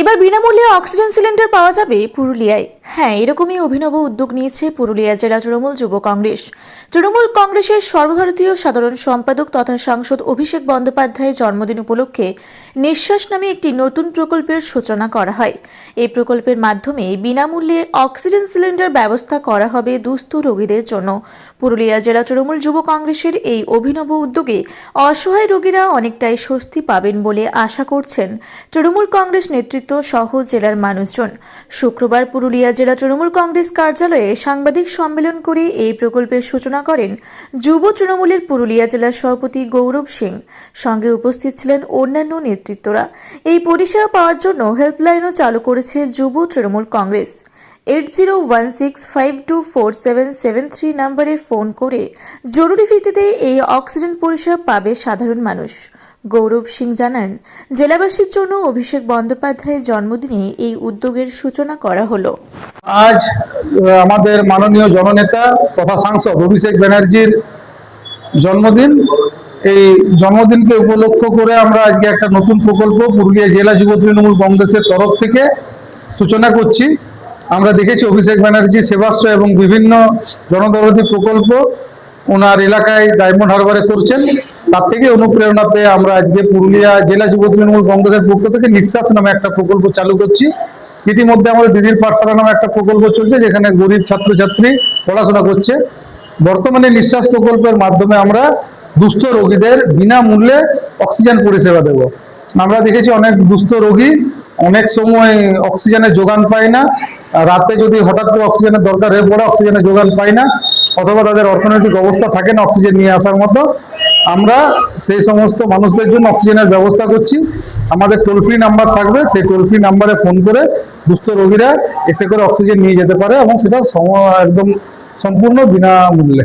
এবার বিনামূল্যে oxygen cylinder পাওয়া যাবে পুরুলিয়ায়। হ্যাঁ এরকমই অভিনব উদ্যোগ নিয়েছে পুরুলিয়া জেলা তৃণমূল যুব কংগ্রেস। তৃণমূল কংগ্রেসের সর্বভারতীয় সাধারণ সম্পাদক তথা সাংসদ অভিষেক বন্দ্যোপাধ্যায়ের জন্মদিন উপলক্ষে নিঃশ্বাস নামে একটি নতুন প্রকল্পের সূচনা করা হয়। এই প্রকল্পের মাধ্যমে বিনামূল্যে অক্সিজেন সিলিন্ডার ব্যবস্থা করা হবে দুস্থ রোগীদের জন্য। পুরুলিয়া জেলা তৃণমূল যুব কংগ্রেসের এই অভিনব উদ্যোগে অসহায় রোগীরা অনেকটাই স্বস্তি পাবেন বলে আশা করছেন তৃণমূল কংগ্রেস নেতৃত্ব সহ জেলার মানুষজন। শুক্রবার পুরুলিয়া জেলা তৃণমূল কংগ্রেস কার্যালয়ে সাংবাদিক সম্মেলন করে এই প্রকল্পের সূচনা করেন যুব তৃণমূলের পুরুলিয়া জেলার সভাপতি গৌরব সিং। সঙ্গে উপস্থিত ছিলেন অন্যান্য নেতৃত্বরা। এই পরিষেবা পাওয়ার জন্য হেল্পলাইনও চালু করেছে যুব Trinamool Congress. Eight zero one six five two four seven seven three নম্বরে ফোন করে জরুরি ভিত্তিতে এই অক্সিজেন পরিষেবা পাবে সাধারণ মানুষ। গৌরব সিং জানান, জেলাবাসীর জন্য অভিষেক বন্দ্যোপাধ্যায়ের জন্মদিনে এই উদ্যোগের সূচনা করা হলো। আজ আমাদের মাননীয় জননেতা তথা সাংসদ অভিষেক ব্যানার্জির জন্মদিন। এই জন্মদিনকে উপলক্ষ করে আমরা আজকে একটা নতুন প্রকল্প পুরুলিয়া জেলা যুব তৃণমূল কংগ্রেসের তরফ থেকে সূচনা করছি। আমরা দেখেছি অভিষেক ব্যানার্জি, সেবাশ্রয় এবং বিভিন্ন জনদরদী প্রকল্প ওনার এলাকায় ডায়মন্ড হারবারে করছেন। তার থেকে অনুপ্রেরণা পেয়ে আমরা আজকে পুরুলিয়া জেলা যুব তৃণমূল কংগ্রেসের পক্ষ থেকে নিঃশ্বাস নামে একটা প্রকল্প চালু করছি। ইতিমধ্যে আমাদের দিদির পাঠশালা নামে একটা প্রকল্প চলছে, যেখানে গরিব ছাত্রছাত্রী পড়াশোনা করছে। বর্তমানে নিঃশ্বাস প্রকল্পের মাধ্যমে আমরা দুস্থ রোগীদের বিনামূল্যে অক্সিজেন পরিষেবা দেব। আমরা দেখেছি অনেক দুস্থ রোগী অনেক সময় অক্সিজেনের যোগান পায় না। রাতে যদি হঠাৎ করে অক্সিজেনের দরকার হয়ে পড়ে, অক্সিজেনের যোগান পায় না, অথবা তাদের অর্থনৈতিক অবস্থা থাকে না অক্সিজেন নিয়ে আসার মতো, আমরা সেই সমস্ত মানুষদের জন্য অক্সিজেনের ব্যবস্থা করছি। আমাদের টোল ফ্রি নাম্বার থাকবে, সেই টোল ফ্রি নাম্বারে ফোন করে দুস্থ রোগীরা এসে করে অক্সিজেন নিয়ে যেতে পারে এবং সেটা একদম সম্পূর্ণ বিনামূল্যে।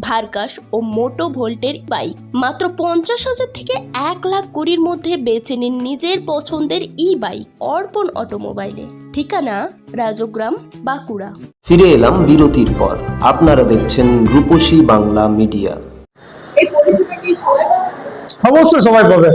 ভার্কাস ও মোটো ভোল্টের বাইক মাত্র পঞ্চাশ হাজার থেকে এক লাখ কুড়ির মধ্যে বেছে নিন নিজের পছন্দের ই বাইক অর্পণ অটোমোবাইলে। ঠিকানা রাজগ্রাম বাঁকুড়া। ফিরে এলাম বিরতির পর। আপনারা দেখছেন রূপসী বাংলা মিডিয়া। অবশ্যই সবাই পাবে।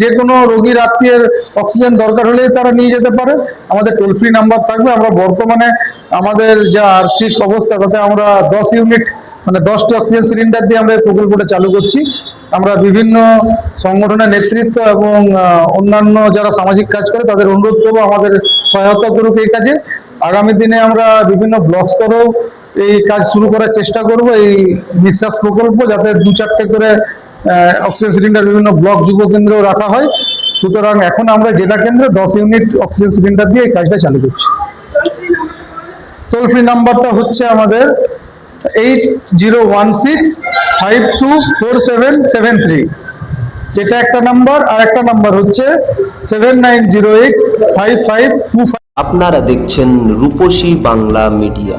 যে কোনো রোগীর আত্মীয়ের অক্সিজেন দরকার হলেই তারা নিয়ে যেতে পারে। আমাদের টোল ফ্রি নাম্বার থাকবে। আমরা বর্তমানে আমাদের যা আর্থিক অবস্থা তাতে আমরা দশ ইউনিট মানে দশটি অক্সিজেন সিলিন্ডার দিয়ে আমরা এই প্রকল্পটা চালু করছি। আমরা বিভিন্ন সংগঠনের নেতৃত্ব এবং অন্যান্য যারা সামাজিক কাজ করে তাদের অনুরোধ করব আমাদের সহায়তা করুক এই কাজে। আগামী দিনে আমরা বিভিন্ন ব্লক স্তরেও এই কাজ শুরু করার চেষ্টা করব, এই নিঃশ্বাস প্রকল্প যাতে দু চারটে করে অক্সিজেন সিলিন্ডার বিভিন্ন ব্লক যুব কেন্দ্রেও রাখা হয়। সুতরাং এখন আমরা জেলা কেন্দ্রে দশ ইউনিট অক্সিজেন সিলিন্ডার দিয়ে এই কাজটা চালু করছি। টোল ফ্রি নাম্বারটা হচ্ছে আমাদের eight zero one six five two four seven seven three. যেটা একটা নাম্বার আর একটা নাম্বার হচ্ছে seven nine zero eight five five two আপনারা দেখছেন রূপসী বাংলা মিডিয়া।